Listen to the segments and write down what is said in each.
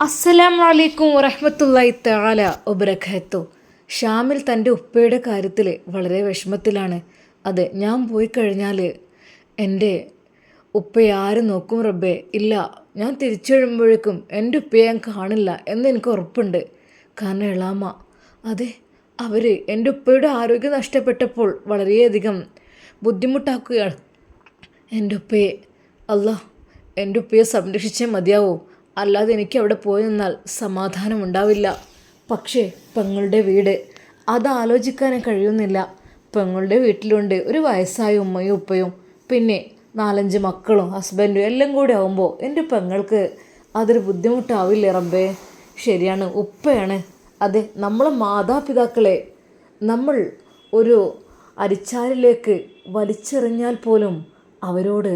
അസ്സലാം വലൈക്കും വറഹമത്തല്ലായി താല ഒബരഖത്തു ഷാമിൽ തന്റെ ഉപ്പയുടെ കാര്യത്തിൽ വളരെ വിഷമത്തിലാണ്. അതെ ഞാൻ പോയി കഴിഞ്ഞാൽ എന്റെ ഉപ്പയെ ആര് നോക്കും റബ്ബേ. ഇല്ല ഞാൻ തിരിച്ചു വരുമ്പോഴേക്കും എന്റെ ഉപ്പയെ ഞാൻ കാണില്ല എന്ന് എനിക്ക് ഉറപ്പുണ്ട്. കാരണം എളാമ അതെ അവർ എന്റെ ഉപ്പയുടെ ആരോഗ്യം നഷ്ടപ്പെട്ടപ്പോൾ വളരെയധികം ബുദ്ധിമുട്ടാക്കുകയാണ്. എന്റെ ഉപ്പയെ അല്ല എന്റെ ഉപ്പയെ സംരക്ഷിച്ചേ മതിയാവൂ. അല്ലാതെ എനിക്ക് അവിടെ പോയി നിന്നാൽ സമാധാനം ഉണ്ടാവില്ല പക്ഷേ പെങ്ങളുടെ വീട്. അത് ആലോചിക്കാനേ കഴിയുന്നില്ല. പെങ്ങളുടെ വീട്ടിലുണ്ട് ഒരു വയസ്സായ ഉമ്മയും ഉപ്പയും. പിന്നെ നാലഞ്ച് മക്കളും ഹസ്ബൻഡും എല്ലാം കൂടി ആവുമ്പോൾ എന്റെ പെങ്ങൾക്ക് അതൊരു ബുദ്ധിമുട്ടാവില്ലേ റബ്ബേ? ശരിയാണ് ഉപ്പയാണ്. അതെ നമ്മളെ മാതാപിതാക്കളെ നമ്മൾ ഒരു അരിച്ചാലിലേക്ക് വലിച്ചെറിഞ്ഞാൽ പോലും അവരോട്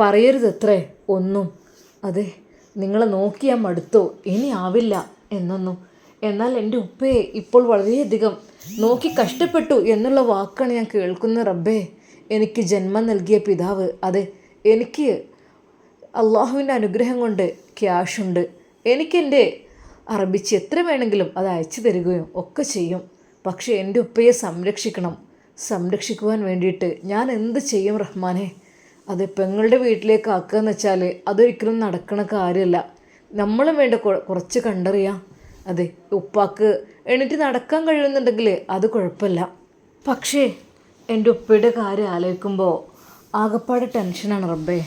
പറയരുതത്രേ ഒന്നും. അതെ നിങ്ങളെ നോക്കിയാൽ മടുത്തോ. ഇനി ആവില്ല എന്നൊന്നും. എന്നാൽ എന്റെ ഉപ്പയെ ഇപ്പോൾ വളരെയധികം നോക്കി കഷ്ടപ്പെട്ടു എന്നുള്ള വാക്കാണ് ഞാൻ കേൾക്കുന്ന റബ്ബേ. എനിക്ക് ജന്മം നൽകിയ പിതാവ്. അതെ എനിക്ക് അള്ളാഹുവിന്റെ അനുഗ്രഹം കൊണ്ട് ക്യാഷുണ്ട് എനിക്കെന്റെ അറബിച്ച് എത്ര വേണമെങ്കിലും അത് അയച്ചു തരികയും ഒക്കെ ചെയ്യും. പക്ഷേ എന്റെ ഉപ്പയെ സംരക്ഷിക്കണം. സംരക്ഷിക്കുവാൻ വേണ്ടിയിട്ട് ഞാൻ എന്ത് ചെയ്യും റഹ്മാനെ? അത് പെങ്ങളുടെ വീട്ടിലേക്ക് ആക്കുക എന്ന് വെച്ചാൽ അതൊരിക്കലും നടക്കണ കാര്യമല്ല നമ്മളും വേണ്ട കുറച്ച് കണ്ടറിയാം. അതെ ഉപ്പാക്ക് എണീറ്റ് നടക്കാൻ കഴിയുന്നുണ്ടെങ്കിൽ അത് കുഴപ്പമില്ല. പക്ഷേ എന്റെ ഉപ്പയുടെ കാര്യം ആലോചിക്കുമ്പോൾ ആകെപ്പാട് ടെൻഷനാണ് റബ്ബേ.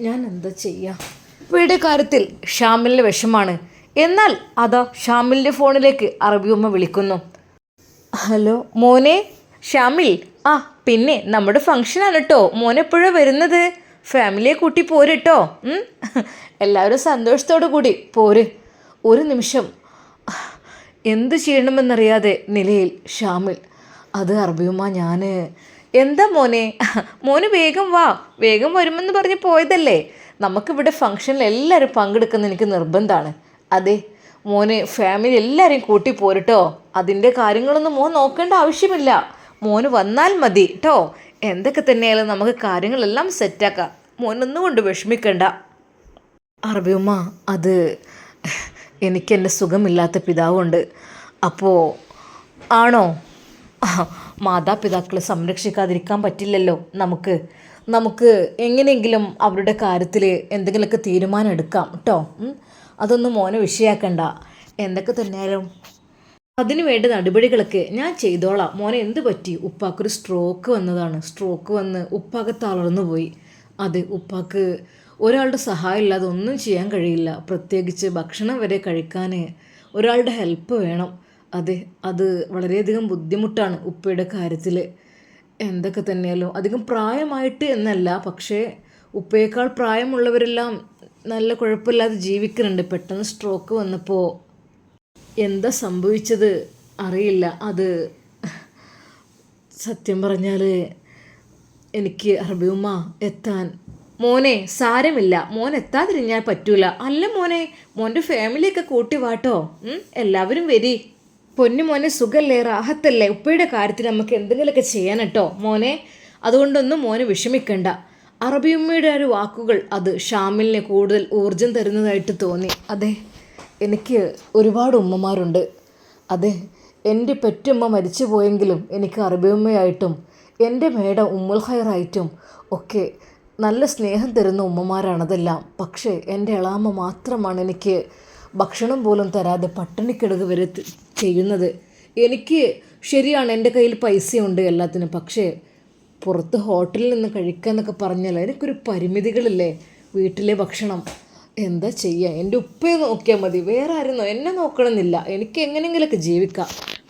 ഞാൻ എന്താ ചെയ്യുക ഉപ്പയുടെ കാര്യത്തിൽ ഷാമിലിന്റെ വിഷമാണ്. എന്നാൽ അതാ ഷാമിലിന്റെ ഫോണിലേക്ക് അറബിയമ്മ വിളിക്കുന്നു. ഹലോ മോനെ ഷാമിൽ ആ പിന്നെ നമ്മുടെ ഫംഗ്ഷനാണ് കേട്ടോ മോനെപ്പോഴാണ് വരുന്നത്? ഫാമിലിയെ കൂട്ടി പോരട്ടോ? എല്ലാവരും സന്തോഷത്തോടു കൂടി പോര്. ഒരു നിമിഷം. എന്ത് ചെയ്യണമെന്നറിയാതെ നിലയിൽ ഷാമിൽ. അത് അറബിയുമ്മ ഞാൻ എന്താ മോനെ? മോന് വേഗം വാ. വേഗം വരുമെന്ന് പറഞ്ഞ് പോയതല്ലേ? നമുക്കിവിടെ ഫംഗ്ഷനിൽ എല്ലാവരും പങ്കെടുക്കുന്ന എനിക്ക് നിർബന്ധമാണ് അതെ മോന് ഫാമിലി എല്ലാവരെയും കൂട്ടി പോരട്ടോ അതിന്റെ കാര്യങ്ങളൊന്നും മോൻ നോക്കേണ്ട ആവശ്യമില്ല. മോന് വന്നാൽ മതി കേട്ടോ എന്തൊക്കെ തന്നെയായാലും നമുക്ക് കാര്യങ്ങളെല്ലാം സെറ്റാക്കാം. മോനൊന്നും കൊണ്ട് വിഷമിക്കണ്ട അറബിയമ്മ അത് എനിക്ക് എന്റെ സുഖമില്ലാത്ത പിതാവുണ്ട്. അപ്പോൾ ആണോ? മാതാപിതാക്കളെ സംരക്ഷിക്കാതിരിക്കാൻ പറ്റില്ലല്ലോ നമുക്ക്. നമുക്ക് എങ്ങനെയെങ്കിലും അവരുടെ കാര്യത്തിൽ എന്തെങ്കിലുമൊക്കെ തീരുമാനം എടുക്കാം കേട്ടോ അതൊന്നും മോനെ വിഷയാക്കണ്ട. എന്തൊക്കെ തന്നെയായാലും അതിനു വേണ്ട നടപടികളൊക്കെ ഞാൻ ചെയ്തോളാം. മോനെ എന്ത് പറ്റി? ഉപ്പാക്കൊരു സ്ട്രോക്ക് വന്നതാണ്. സ്ട്രോക്ക് വന്ന് ഉപ്പാക്ക് തളർന്നു പോയി. അത് ഉപ്പാക്ക് ഒരാളുടെ സഹായം ഇല്ലാതെ ഒന്നും ചെയ്യാൻ കഴിയില്ല. പ്രത്യേകിച്ച് ഭക്ഷണം വരെ കഴിക്കാൻ ഒരാളുടെ ഹെൽപ്പ് വേണം. അതെ അത് വളരെയധികം ബുദ്ധിമുട്ടാണ് ഉപ്പയുടെ കാര്യത്തിൽ എന്തൊക്കെ തന്നെയാലും അധികം പ്രായമായിട്ട് എന്നല്ല പക്ഷേ ഉപ്പയേക്കാൾ പ്രായമുള്ളവരെല്ലാം നല്ല കുഴപ്പമില്ലാതെ ജീവിക്കുന്നുണ്ട്. പെട്ടെന്ന് സ്ട്രോക്ക് വന്നപ്പോൾ എന്താ സംഭവിച്ചത് അറിയില്ല. അത് സത്യം പറഞ്ഞാൽ എനിക്ക് അറബിയുമ്മ എത്താൻ മോനെ സാരമില്ല. മോൻ എത്താതിരിഞ്ഞാൽ പറ്റൂല. അല്ല മോനെ മോന്റെ ഫാമിലിയൊക്കെ കൂട്ടി വാട്ടോ എല്ലാവരും വരി. പൊന്നു മോനെ സുഖല്ലേ? റാഹത്തല്ലേ? ഉപ്പയുടെ കാര്യത്തിൽ നമുക്ക് എന്തെങ്കിലുമൊക്കെ ചെയ്യാൻ കേട്ടോ മോനെ അതുകൊണ്ടൊന്നും മോനെ വിഷമിക്കണ്ട. അറബിയുമ്മയുടെ ഒരു വാക്കുകൾ അത് ഷാമിലിന് കൂടുതൽ ഊർജം തരുന്നതായിട്ട് തോന്നി. അതെ. എനിക്ക് ഒരുപാട് ഉമ്മമാരുണ്ട്. അതെ എന്റെ പെറ്റുമ്മ മരിച്ചു പോയെങ്കിലും എനിക്ക് അറബിയുമ്മയായിട്ടും എന്റെ മേട ഉമ്മുൽ ഖൈറായിട്ടും ഒക്കെ നല്ല സ്നേഹം തരുന്ന ഉമ്മമാരാണതെല്ലാം. പക്ഷേ എന്റെ ഇളാമ്മ മാത്രമാണ് എനിക്ക് ഭക്ഷണം പോലും തരാതെ പട്ടിണിക്കിടക വരെ ചെയ്യുന്നത്. എനിക്ക് ശരിയാണ് എന്റെ കയ്യിൽ പൈസയുണ്ട് എല്ലാത്തിനും. പക്ഷേ പുറത്ത് ഹോട്ടലിൽ നിന്ന് കഴിക്കുക കഴിക്കാന്നൊക്കെ പറഞ്ഞാൽ എനിക്കൊരു പരിമിതികളില്ലേ? വീട്ടിലെ ഭക്ഷണം. എന്താ ചെയ്യുക എന്റെ ഉപ്പയെ നോക്കിയാൽ മതി. വേറെ ആരും എന്നെ നോക്കണമെന്നില്ല. എനിക്ക് എങ്ങനെയെങ്കിലുമൊക്കെ ജീവിക്കാം.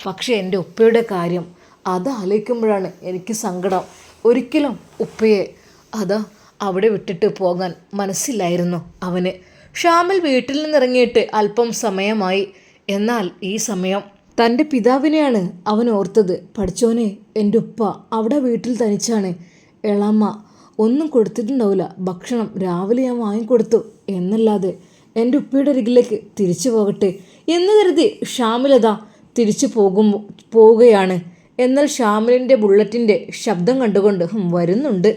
പക്ഷേ എന്റെ ഉപ്പയുടെ കാര്യം അത് ആലോചിക്കുമ്പോഴാണ് എനിക്ക് സങ്കടം. ഒരിക്കലും ഉപ്പയെ അത് അവിടെ വിട്ടിട്ട് പോകാൻ മനസ്സില്ലായിരുന്നു അവന്. ഷ്യാമിൽ വീട്ടിൽ നിന്നിറങ്ങിയിട്ട് അല്പം സമയമായി. എന്നാൽ ഈ സമയം തന്റെ പിതാവിനെയാണ് അവൻ ഓർത്തത്. പഠിച്ചോനെ എന്റെ ഉപ്പ അവിടെ വീട്ടിൽ തനിച്ചാണ്. എളമ്മ ഒന്നും കൊടുത്തിട്ടുണ്ടാവില്ല. ഭക്ഷണം രാവിലെ ഞാൻ വാങ്ങിക്കൊടുത്തു. എന്നല്ലാതെ എന്റെ ഉപ്പയുടെ അരികിലേക്ക് തിരിച്ചു പോകട്ടെ എന്ന് കരുതി ഷാമിലത തിരിച്ചു പോകും പോവുകയാണ്. എന്നാൽ ഷാമിലിന്റെ ബുള്ളറ്റിന്റെ ശബ്ദം കണ്ടുകൊണ്ട് വരുന്നുണ്ട്.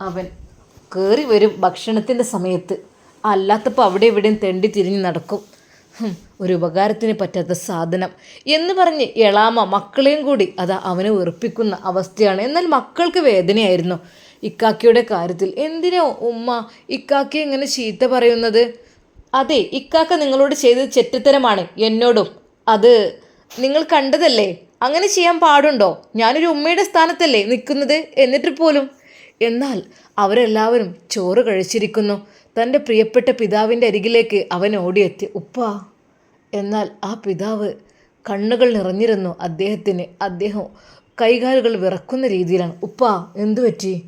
അവൻ കയറി വരും ഭക്ഷണത്തിന്റെ സമയത്ത്. അല്ലാത്തപ്പോൾ അവിടെ ഇവിടെയും തെണ്ടി തിരിഞ്ഞ് നടക്കും. ഒരു ഉപകാരത്തിന് പറ്റാത്ത സാധനം എന്ന് പറഞ്ഞ് എളാമ മക്കളെയും കൂടി അത് അവനെ വെറുപ്പിക്കുന്ന അവസ്ഥയാണ്. എന്നാൽ മക്കൾക്ക് വേദനയായിരുന്നു. ഇക്കാക്കിയുടെ കാര്യത്തിൽ. എന്തിനോ ഉമ്മ ഇക്കാക്കി ഇങ്ങനെ ചീത്ത പറയുന്നത്? അതെ ഇക്കാക്ക നിങ്ങളോട് ചെയ്തത് ചെറ്റത്തരമാണ് എന്നോടും. അത് നിങ്ങൾ കണ്ടതല്ലേ? അങ്ങനെ ചെയ്യാൻ പാടുണ്ടോ? ഞാനൊരു ഉമ്മയുടെ സ്ഥാനത്തല്ലേ നിൽക്കുന്നത് എന്നിട്ട് പോലും. എന്നാൽ അവരെല്ലാവരും ചോറ് കഴിച്ചിരിക്കുന്നു. തന്റെ പ്രിയപ്പെട്ട പിതാവിന്റെ അരികിലേക്ക് അവൻ ഓടിയെത്തി. ഉപ്പ എന്നാൽ ആ പിതാവ് കണ്ണുകൾ നിറഞ്ഞിരുന്നു അദ്ദേഹത്തിന്. അദ്ദേഹം കൈകാലുകൾ വിറക്കുന്ന രീതിയിലാണ്. ഉപ്പ എന്തു പറ്റി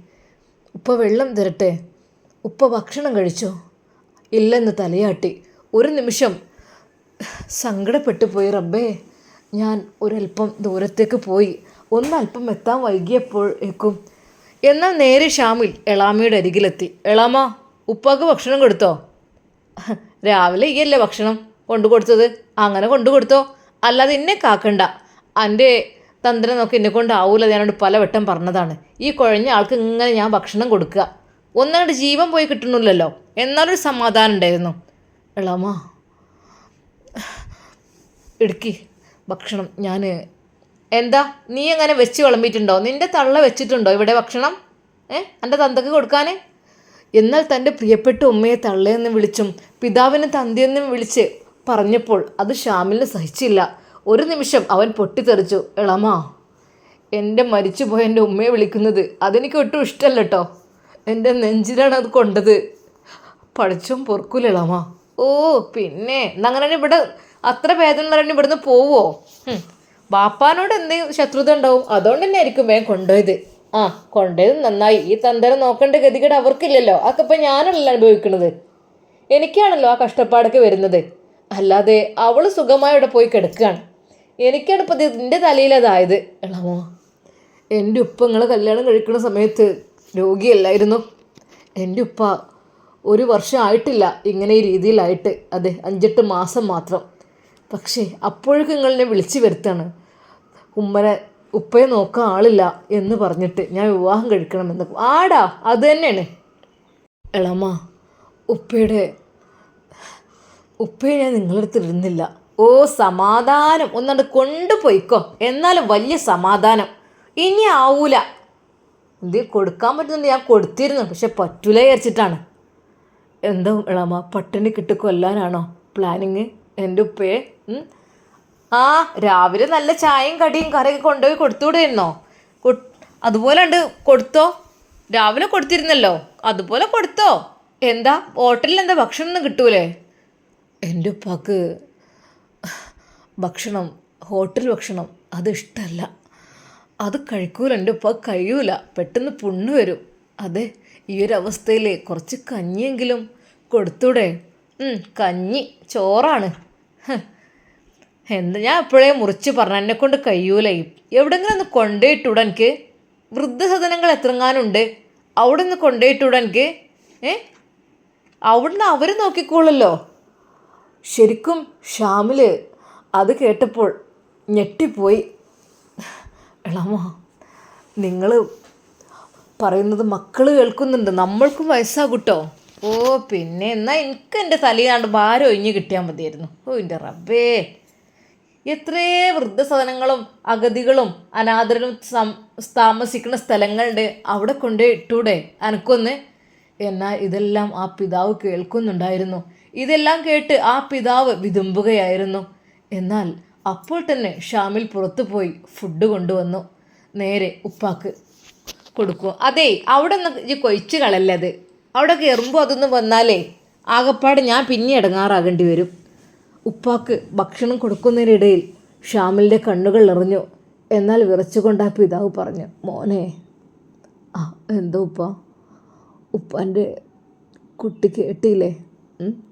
ഉപ്പ വെള്ളം തരട്ടെ? ഉപ്പ ഭക്ഷണം കഴിച്ചോ? ഇല്ലെന്ന് തലയാട്ടി. ഒരു നിമിഷം സങ്കടപ്പെട്ടു പോയി റബ്ബേ. ഞാൻ ഒരല്പം ദൂരത്തേക്ക് പോയി. ഒന്നല്പം എത്താൻ വൈകിയപ്പോഴേക്കും എന്നാൽ നേരെ ഷാമിൽ എളാമയുടെ അരികിലെത്തി. എളാമ ഉപ്പാക്ക് ഭക്ഷണം കൊടുത്തോ? രാവിലെ ഈ അല്ലേ ഭക്ഷണം? കൊണ്ടു കൊടുത്തത് അങ്ങനെ കൊണ്ടു കൊടുത്തോ അല്ലാതെ എന്നെ കാക്കണ്ട. എന്റെ തന്ത്രം നോക്കി എന്നെ കൊണ്ടാവൂല ഞാനോട് പലവട്ടം പറഞ്ഞതാണ്. ഈ കുഴഞ്ഞ ആൾക്ക് ഇങ്ങനെ ഞാൻ ഭക്ഷണം കൊടുക്കുക. ഒന്നാണ്ട് ജീവൻ പോയി കിട്ടണില്ലല്ലോ എന്നാലൊരു സമാധാനം ഉണ്ടായിരുന്നു. എളാമ ഇടുക്കി ഭക്ഷണം ഞാൻ എന്താ നീ എങ്ങനെ വെച്ച് വിളമ്പിയിട്ടുണ്ടോ? നിന്റെ തള്ള വെച്ചിട്ടുണ്ടോ ഇവിടെ ഭക്ഷണം? ഏ എന്റെ തന്തക്ക് കൊടുക്കാൻ എന്നാൽ തന്റെ പ്രിയപ്പെട്ട ഉമ്മയെ തള്ളയെന്ന് വിളിച്ചും പിതാവിനെ തന്തിയെന്നും വിളിച്ച് പറഞ്ഞപ്പോൾ അത് ഷാമിലിന് സഹിച്ചില്ല. ഒരു നിമിഷം അവൻ പൊട്ടിത്തെറിച്ചു. എളമാ എന്റെ മരിച്ചുപോയ എന്റെ ഉമ്മയെ വിളിക്കുന്നത് അതെനിക്ക് ഒട്ടും ഇഷ്ടമല്ല കേട്ടോ എന്റെ നെഞ്ചിലാണ് അത് കൊണ്ടത്. പഠിച്ചും പൊറുക്കൂലളാമ ഓ പിന്നെ. എന്നങ്ങനെ ഇവിടെ അത്ര വേദന പറഞ്ഞ് ഇവിടുന്ന് പോവോ? ബാപ്പാനോട് എന്തെങ്കിലും ശത്രുത ഉണ്ടാവും? അതുകൊണ്ട് തന്നെ ആയിരിക്കും വേഗം കൊണ്ടുപോയത്. ആ കൊണ്ടുപോയത് നന്നായി. ഈ തന്തരം നോക്കേണ്ട ഗതികേട് അവർക്കില്ലല്ലോ. അതൊക്കെ ഇപ്പം ഞാനല്ല അനുഭവിക്കുന്നത് എനിക്കാണല്ലോ ആ കഷ്ടപ്പാടൊക്കെ വരുന്നത്. അല്ലാതെ അവൾ സുഖമായി ഇവിടെ പോയി കിടക്കുകയാണ്. എനിക്കാണ് ഇപ്പം ഇതിന്റെ തലയിൽ അതായത്. എളമോ എന്റെ ഉപ്പ നിങ്ങൾ കല്യാണം കഴിക്കുന്ന സമയത്ത് രോഗിയല്ലായിരുന്നു. എന്റെ ഉപ്പ ഒരു വർഷം ആയിട്ടില്ല ഇങ്ങനെ ഈ രീതിയിലായിട്ട്. അതെ അഞ്ചെട്ട് മാസം മാത്രം. പക്ഷേ അപ്പോഴേക്കും നിങ്ങളെന്നെ വിളിച്ചു വരുത്താണ്. ഉമ്മനെ ഉപ്പയെ നോക്കാൻ ആളില്ല എന്ന് പറഞ്ഞിട്ട് ഞാൻ വിവാഹം കഴിക്കണമെന്ന്. ആടാ അത് തന്നെയാണ്. എളമ്മ ഉപ്പയുടെ ഉപ്പയെ ഞാൻ നിങ്ങളടുത്ത് ഇരുന്നില്ല ഓ സമാധാനം. ഒന്നണ്ട് കൊണ്ടുപോയിക്കോ. എന്നാലും വലിയ സമാധാനം. ഇനി ആവൂല. ഇത് കൊടുക്കാൻ പറ്റുന്നുണ്ട്. ഞാൻ കൊടുത്തിരുന്നു. പക്ഷെ പറ്റൂല വിചാരിച്ചിട്ടാണ്. എന്താ ഇളമ? പട്ടിണി കിട്ടി കൊല്ലാനാണോ? പ്ലാനിങ്? എന്റെ ഉപ്പയെ? ആ രാവിലെ നല്ല ചായയും കടിയും കറിയൊക്കെ കൊണ്ടുപോയി കൊടുത്തുവിടായിരുന്നോ? അതുപോലെ ഉണ്ട് കൊടുത്തോ? രാവിലെ കൊടുത്തിരുന്നല്ലോ. അതുപോലെ കൊടുത്തോ? എന്താ? ഹോട്ടലിൽ എന്താ ഭക്ഷണം ഒന്നും കിട്ടൂലേ? എന്റെ ഉപ്പാക്ക് ഭക്ഷണം ഹോട്ടൽ ഭക്ഷണം അത് ഇഷ്ടമല്ല അത് കഴിക്കൂല എന്റെ ഉപ്പ കഴിയൂല. പെട്ടെന്ന് പുണ്ണ് വരും. അതെ ഈ ഒരു അവസ്ഥയിൽ കുറച്ച് കഞ്ഞിയെങ്കിലും കൊടുത്തൂടെ? കഞ്ഞി ചോറാണ്. എന്താ ഞാൻ എപ്പോഴേ മുറിച്ച് പറഞ്ഞു എന്നെ കൊണ്ട് കഴിയൂല. എവിടെങ്കിലും ഒന്ന് കൊണ്ടുപോയിട്ടൂടെ എനിക്ക്? വൃദ്ധസദനങ്ങൾ എത്രങ്ങാനുണ്ട്? അവിടെ നിന്ന് കൊണ്ടുപോയിട്ടൂടെ എനിക്ക്? ഏ? അവിടുന്ന് അവർ നോക്കിക്കോളല്ലോ. ശരിക്കും ഷാമിൽ അത് കേട്ടപ്പോൾ ഞെട്ടിപ്പോയി. എളാമ നിങ്ങൾ പറയുന്നത് മക്കൾ കേൾക്കുന്നുണ്ട്. നമ്മൾക്കും വയസ്സാകൂട്ടോ. ഓ പിന്നെ എന്നാൽ എനിക്ക് എന്റെ തലയാണ്ട് ഭാരം ഒഴിഞ്ഞ് കിട്ടിയാൽ മതിയായിരുന്നു. ഓ എന്റെ റബ്ബേ. എത്രേ വൃദ്ധസദനങ്ങളും അഗതികളും അനാഥരും താമസിക്കുന്ന സ്ഥലങ്ങളുണ്ട് അവിടെ കൊണ്ട് ഇട്ടൂടെ? എനക്കൊന്ന് എന്നാൽ ഇതെല്ലാം ആ പിതാവ് കേൾക്കുന്നുണ്ടായിരുന്നു. ഇതെല്ലാം കേട്ട് ആ പിതാവ് വിതുമ്പുകയായിരുന്നു. എന്നാൽ അപ്പോൾ തന്നെ ഷാമിൽ പുറത്തു പോയി ഫുഡ് കൊണ്ടുവന്നു. നേരെ ഉപ്പാക്ക് കൊടുക്കും അതെ അവിടെ നിന്ന് ഈ കൊഴിച്ച് കളല്ലത് അവിടെ കയറുമ്പോൾ അതൊന്നും വന്നാലേ ആകപ്പാട് ഞാൻ പിന്നെ ഇടങ്ങാറാകേണ്ടി വരും. ഉപ്പാക്ക് ഭക്ഷണം കൊടുക്കുന്നതിനിടയിൽ ഷാമിലിന്റെ കണ്ണുകൾ എറിഞ്ഞു എന്നാൽ വിറച്ചുകൊണ്ട് ആ പിതാവ് പറഞ്ഞു മോനെ ആ എന്തോ ഉപ്പ? ഉപ്പാന്റെ കുട്ടി കേട്ടില്ലേ? എന്നെക്കൊണ്ട്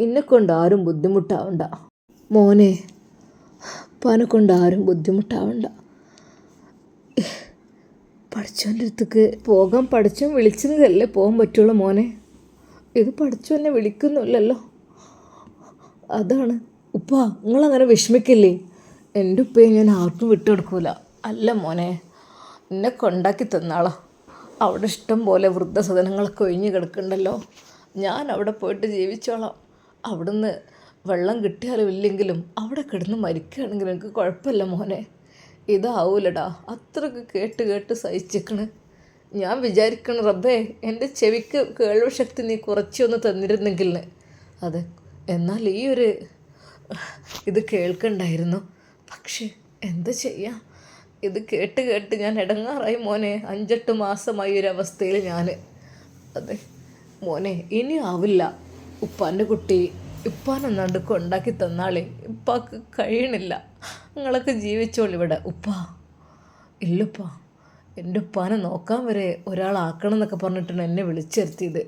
എന്നെ കൊണ്ട് ആരും ബുദ്ധിമുട്ടാവണ്ട. മോനെ ഉപ്പാനെ കൊണ്ട് ആരും ബുദ്ധിമുട്ടാവണ്ട. പഠിച്ചവന്റെ അടുത്തേക്ക് പോകാൻ പഠിച്ചവൻ വിളിച്ചതല്ലേ പോകാൻ പറ്റുള്ളൂ മോനെ? ഇത് പഠിച്ചു എന്നെ വിളിക്കുന്നില്ലല്ലോ. അതാണ്. ഉപ്പ നിങ്ങളങ്ങനെ വിഷമിക്കില്ലേ? എന്റെ ഉപ്പയെ ഞാൻ ആർക്കും വിട്ടുകൊടുക്കൂല. അല്ല മോനെ എന്നെ കൊണ്ടാക്കി തന്നാളാ. അവിടെ ഇഷ്ടം പോലെ വൃദ്ധസദനങ്ങളൊക്കെ ഒഴിഞ്ഞു കിടക്കണ്ടല്ലോ ഞാൻ അവിടെ പോയിട്ട് ജീവിച്ചോളാം. അവിടുന്ന് വെള്ളം കിട്ടിയാലും ഇല്ലെങ്കിലും അവിടെ കിടന്ന് മരിക്കുകയാണെങ്കിൽ എനിക്ക് കുഴപ്പമില്ല മോനെ. ഇതാവൂലടാ. അത്രയ്ക്ക് കേട്ട് കേട്ട് സഹിച്ചിക്കണ് ഞാൻ വിചാരിക്കണം റബ്ബേ എന്റെ ചെവിക്ക് കേൾവശക്തി നീ കുറച്ചൊന്ന് തന്നിരുന്നെങ്കിൽ അതെ എന്നാൽ ഈ ഒരു ഇത് കേൾക്കണ്ടായിരുന്നു. പക്ഷേ എന്താ ചെയ്യാം? ഇത് കേട്ട് കേട്ട് ഞാൻ ഇടങ്ങാറായി മോനെ. അഞ്ചെട്ട് മാസമായി ഒരു അവസ്ഥയിൽ ഞാൻ അതെ മോനെ ഇനി ആവില്ല. ഉപ്പാന്റെ കുട്ടി ഉപ്പാനെന്നാണ്ട് കൊണ്ടാക്കി തന്നാളേ. ഉപ്പാക്ക് കഴിയണില്ല. നിങ്ങളൊക്കെ ജീവിച്ചോളൂ ഇവിടെ. ഉപ്പാ ഇല്ലുപ്പാ. എന്റെ ഉപ്പാനെ നോക്കാൻ വരെ ഒരാളാക്കണം എന്നൊക്കെ പറഞ്ഞിട്ടാണ് എന്നെ വിളിച്ചിരുത്തിയത്.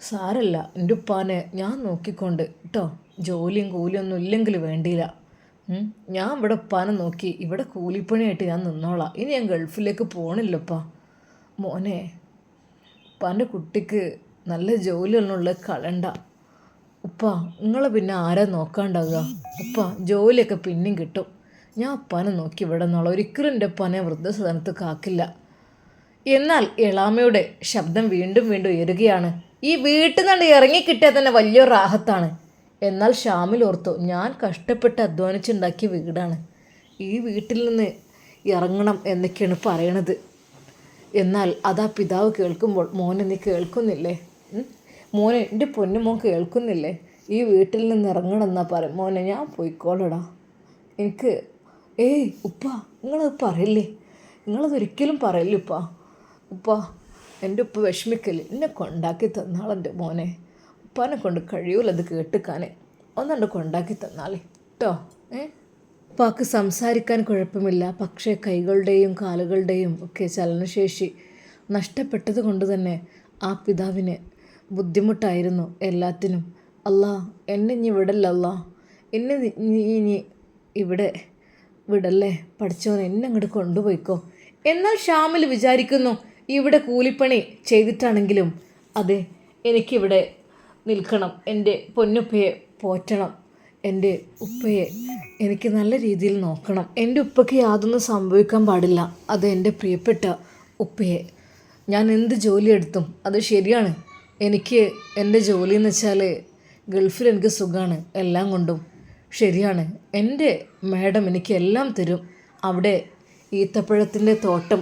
സാരല്ല എന്റെ ഉപ്പാനെ ഞാൻ നോക്കിക്കൊണ്ട്. കേട്ടോ ജോലിയും കൂലിയൊന്നും ഇല്ലെങ്കിൽ വേണ്ടിയില്ല. ഞാൻ ഇവിടെ ഉപ്പാനെ നോക്കി ഇവിടെ കൂലിപ്പണിയായിട്ട് ഞാൻ നിന്നോളാം. ഇനി ഞാൻ ഗൾഫിലേക്ക് പോകണില്ലപ്പാ മോനെ ഉപ്പാന്റെ കുട്ടിക്ക് നല്ല ജോലിയൊന്നുള്ള കളണ്ട. ഉപ്പ നിങ്ങളെ പിന്നെ ആരാ നോക്കാണ്ടാവുക? ഉപ്പ ജോലിയൊക്കെ പിന്നെയും കിട്ടും. ഞാൻ ഉപ്പാനെ നോക്കി ഇവിടെ നിന്നുള്ള ഒരിക്കലും എന്റെ ഉപ്പാനെ വൃദ്ധസദനത്ത് കാക്കില്ല. എന്നാൽ ഇളാമയുടെ ശബ്ദം വീണ്ടും വീണ്ടും ഉയരുകയാണ്. ഈ വീട്ടിൽ നിന്ന് ഇറങ്ങിക്കിട്ടിയാൽ തന്നെ വലിയൊരു റാഹത്താണ്. എന്നാൽ ഷാമിൽ ഓർത്തു ഞാൻ കഷ്ടപ്പെട്ട് അധ്വാനിച്ചുണ്ടാക്കിയ വീടാണ്. ഈ വീട്ടിൽ നിന്ന് ഇറങ്ങണം എന്നൊക്കെയാണ് പറയണത്. എന്നാൽ അതാ പിതാവ് കേൾക്കുമ്പോൾ മോനെ നീ കേൾക്കുന്നില്ലേ? മോനെ എന്റെ പൊന്നു മോൻ കേൾക്കുന്നില്ലേ? ഈ വീട്ടിൽ നിന്ന് ഇറങ്ങണം എന്നാ പറയും മോനെ ഞാൻ പോയിക്കോളടാ. എനിക്ക് ഏയ് ഉപ്പ നിങ്ങളത് പറയില്ലേ? നിങ്ങളത് ഒരിക്കലും പറയില്ല ഉപ്പ? ഉപ്പ എന്റെ ഉപ്പ വിഷമിക്കല്ലേ? എന്നെ കൊണ്ടാക്കി തന്നാളെന്റെ മോനെ. ഉപ്പാനെ കൊണ്ട് കഴിയൂല അത് കേട്ടിക്കാനെ. കൊണ്ടാക്കി തന്നാളേ കേട്ടോ ഏ? ഉപ്പാക്ക് സംസാരിക്കാൻ കുഴപ്പമില്ല. പക്ഷേ കൈകളുടെയും കാലുകളുടെയും ഒക്കെ ചലനശേഷി നഷ്ടപ്പെട്ടത് കൊണ്ട് തന്നെ ആ പിതാവിന് ബുദ്ധിമുട്ടായിരുന്നു എല്ലാത്തിനും. അല്ലാ എന്നെ ഇനി വിടല്ലല്ല എന്നെ നി- ഇനി ഇവിടെ വിടല്ലേ? പഠിച്ചവൻ എന്നെ അങ്ങോട്ട് കൊണ്ടുപോയിക്കോ. എന്നാൽ ഷാമിൽ വിചാരിക്കുന്നു ഇവിടെ കൂലിപ്പണി ചെയ്തിട്ടാണെങ്കിലും അതെ എനിക്കിവിടെ നിൽക്കണം. എന്റെ പൊന്നുപ്പയെ പോറ്റണം. എന്റെ ഉപ്പയെ എനിക്ക് നല്ല രീതിയിൽ നോക്കണം. എന്റെ ഉപ്പയ്ക്ക് യാതൊന്നും സംഭവിക്കാൻ പാടില്ല. അത് എന്റെ പ്രിയപ്പെട്ട ഉപ്പയെ. ഞാൻ എന്ത് ജോലിയെടുത്തും അത് ശരിയാണ്. എനിക്ക് എന്റെ ജോലി എന്ന് വെച്ചാൽ ഗൾഫിൽ എനിക്ക് സുഖമാണ് എല്ലാം കൊണ്ടും ശരിയാണ്. എന്റെ മാഡം എനിക്ക് എല്ലാം തരും. അവിടെ ഈത്തപ്പഴത്തിന്റെ തോട്ടം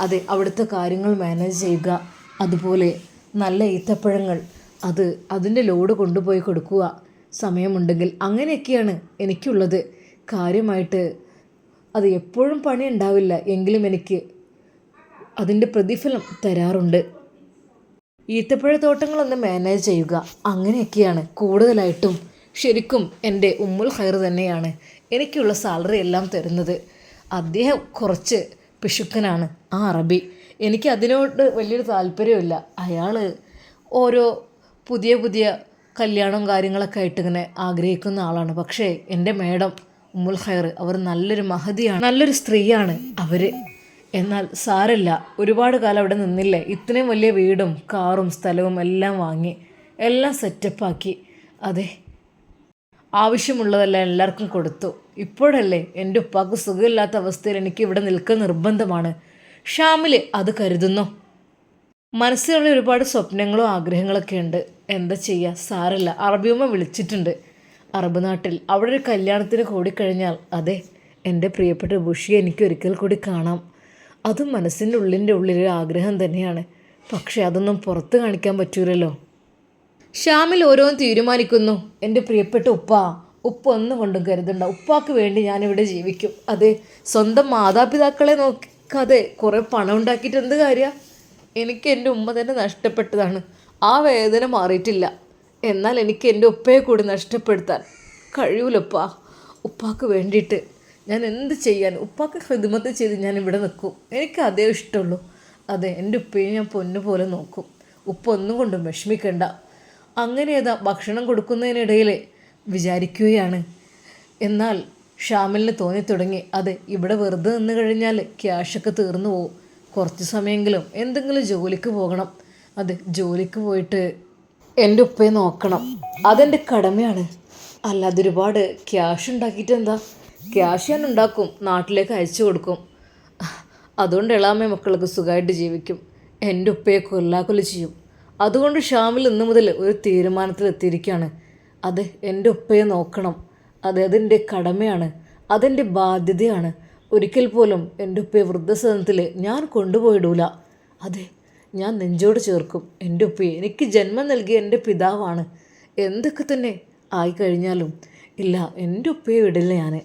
അതെ അവിടുത്തെ കാര്യങ്ങൾ മാനേജ് ചെയ്യുക അതുപോലെ നല്ല ഈത്തപ്പഴങ്ങൾ അത് അതിന്റെ ലോഡ് കൊണ്ടുപോയി കൊടുക്കുക സമയമുണ്ടെങ്കിൽ അങ്ങനെയൊക്കെയാണ് എനിക്കുള്ളത്. കാര്യമായിട്ട് അത് എപ്പോഴും പണി ഉണ്ടാവില്ല എങ്കിലും എനിക്ക് അതിന്റെ പ്രതിഫലം തരാറുണ്ട്. ഈത്തപ്പഴത്തോട്ടങ്ങളൊന്ന് മാനേജ് ചെയ്യുക. അങ്ങനെയൊക്കെയാണ് കൂടുതലായിട്ടും ശരിക്കും എന്റെ ഉമ്മുൽ ഖൈർ തന്നെയാണ് എനിക്കുള്ള സാലറി എല്ലാം തരുന്നത്. അദ്ദേഹം കുറച്ച് പിശുക്കനാണ്. ആ അറബി എനിക്ക് അതിനോട് വലിയൊരു താല്പര്യമില്ല അയാൾ ഓരോ പുതിയ പുതിയ കല്യാണം കാര്യങ്ങളൊക്കെ ആയിട്ട് ഇങ്ങനെ ആഗ്രഹിക്കുന്ന ആളാണ്. പക്ഷേ എന്റെ മേഡം ഉമ്മുൽ ഖൈർ അവർ നല്ലൊരു മഹതിയാണ് നല്ലൊരു സ്ത്രീയാണ് അവർ എന്നാൽ സാരല്ല ഒരുപാട് കാലം അവിടെ നിന്നില്ലേ. ഇത്രയും വലിയ വീടും കാറും സ്ഥലവും എല്ലാം വാങ്ങി എല്ലാം സെറ്റപ്പാക്കി. അതെ ആവശ്യമുള്ളതെല്ലാം എല്ലാവർക്കും കൊടുത്തു. ഇപ്പോഴല്ലേ എന്റെ ഉപ്പാക്ക് സുഖമില്ലാത്ത അവസ്ഥയിൽ എനിക്ക് ഇവിടെ നിൽക്കാൻ നിർബന്ധമാണ്. ഷാമിൽ അത് കരുതുന്നു. മനസ്സിലുള്ള ഒരുപാട് സ്വപ്നങ്ങളും ആഗ്രഹങ്ങളൊക്കെ ഉണ്ട്. എന്താ ചെയ്യുക സാരല്ല അറബിയമ്മ വിളിച്ചിട്ടുണ്ട്. അറബ് നാട്ടിൽ അവിടെ ഒരു കല്യാണത്തിന് കൂടിക്കഴിഞ്ഞാൽ അതെ എന്റെ പ്രിയപ്പെട്ട ബുഷിയെ എനിക്ക് ഒരിക്കൽ കൂടി കാണാം. അതും മനസ്സിന്റെ ഉള്ളിന്റെ ഉള്ളിലൊരു ആഗ്രഹം തന്നെയാണ്. പക്ഷേ അതൊന്നും പുറത്ത് കാണിക്കാൻ പറ്റൂലല്ലോ. ഷ്യാമിൽ ഓരോന്ന് തീരുമാനിക്കുന്നു. എന്റെ പ്രിയപ്പെട്ട ഉപ്പ ഉപ്പ ഒന്നും കൊണ്ടും കരുതണ്ട. ഉപ്പാക്ക് വേണ്ടി ഞാനിവിടെ ജീവിക്കും. അതെ സ്വന്തം മാതാപിതാക്കളെ നോക്കാതെ കുറേ പണം ഉണ്ടാക്കിയിട്ട് എന്ത് കാര്യമാണ് എനിക്ക് എന്റെ ഉമ്മ തന്നെ നഷ്ടപ്പെട്ടതാണ്. ആ വേദന മാറിയിട്ടില്ല. എന്നാൽ എനിക്ക് എന്റെ ഉപ്പയെ കൂടി നഷ്ടപ്പെടുത്താൻ കഴിയൂലപ്പാ. ഉപ്പാക്ക് വേണ്ടിയിട്ട് ഞാൻ എന്ത് ചെയ്യാൻ? ഉപ്പാക്ക് ഹൃദമത്ത് ചെയ്ത് ഞാൻ ഇവിടെ നിൽക്കും. എനിക്ക് അതേ ഇഷ്ടമുള്ളൂ. അതെ എന്റെ ഉപ്പയെ ഞാൻ പൊന്നു പോലെ നോക്കും. ഉപ്പ ഒന്നും കൊണ്ടും വിഷമിക്കണ്ട. അങ്ങനെ ഏതാ ഭക്ഷണം കൊടുക്കുന്നതിനിടയിൽ വിചാരിക്കുകയാണ്. എന്നാൽ ഷാമിലിന് തോന്നിത്തുടങ്ങി. അതെ ഇവിടെ വെറുതെ നിന്ന് കഴിഞ്ഞാൽ ക്യാഷൊക്കെ തീർന്നു പോകും കുറച്ച് സമയമെങ്കിലും എന്തെങ്കിലും ജോലിക്ക് പോകണം. അതെ ജോലിക്ക് പോയിട്ട് എന്റെ ഉപ്പയെ നോക്കണം. അതെന്റെ കടമയാണ്. അല്ലാതെ ഒരുപാട് ക്യാഷ് ഉണ്ടാക്കിയിട്ട് എന്താ? ക്യാഷ് ഞാൻ ഉണ്ടാക്കും നാട്ടിലേക്ക് അയച്ചു കൊടുക്കും. അതുകൊണ്ട് ഇളാമേ മക്കൾക്ക് സുഖമായിട്ട് ജീവിക്കും. എന്റെ ഉപ്പയെ കൊല്ലാക്കൊല്ല ചെയ്യും. അതുകൊണ്ട് ഷാമിൽ ഇന്നു മുതൽ ഒരു തീരുമാനത്തിലെത്തിയിരിക്കുകയാണ് അത് എന്റെ ഉപ്പയെ നോക്കണം. അത് അതെന്റെ കടമയാണ്. അതെന്റെ ബാധ്യതയാണ്. ഒരിക്കൽ പോലും എന്റെ ഉപ്പയെ വൃദ്ധസദനത്തിൽ ഞാൻ കൊണ്ടുപോയിടൂല. അതെ ഞാൻ നെഞ്ചോട് ചേർക്കും. എന്റെ ഉപ്പയെ എനിക്ക് ജന്മം നൽകിയ എന്റെ പിതാവാണ്. എന്തൊക്കെ തന്നെ ആയിക്കഴിഞ്ഞാലും ഇല്ല എന്റെ ഉപ്പയെ വിടില്ല ഞാൻ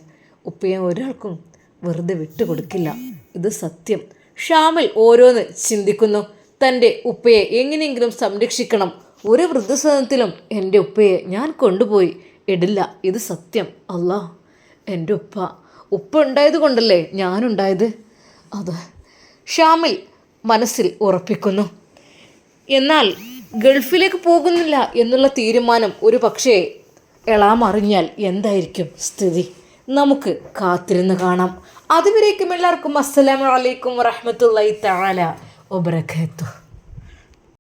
ഉപ്പയെ ഒരാൾക്കും വെറുതെ വിട്ടുകൊടുക്കില്ല ഇത് സത്യം. ഷാമിൽ ഓരോന്ന് ചിന്തിക്കുന്നു. തന്റെ ഉപ്പയെ എങ്ങനെയെങ്കിലും സംരക്ഷിക്കണം. ഒരു വൃദ്ധസദനത്തിലും എന്റെ ഉപ്പയെ ഞാൻ കൊണ്ടുപോയി ഇടില്ല. ഇത് സത്യം. അല്ലാ എന്റെ ഉപ്പ. ഉപ്പ ഉണ്ടായത് കൊണ്ടല്ലേ ഞാനുണ്ടായത്? അത് ഷാമിൽ മനസ്സിൽ ഉറപ്പിക്കുന്നു. എന്നാൽ ഗൾഫിലേക്ക് പോകുന്നില്ല എന്നുള്ള തീരുമാനം ഒരു പക്ഷേ എളാമറിഞ്ഞാൽ എന്തായിരിക്കും സ്ഥിതി? നമുക്ക് കാത്തിരുന്ന് കാണാം. അതുവരേക്കും എല്ലാവർക്കും അസ്സലാമലൈക്കും വറഹമത്തല്ലാ തആല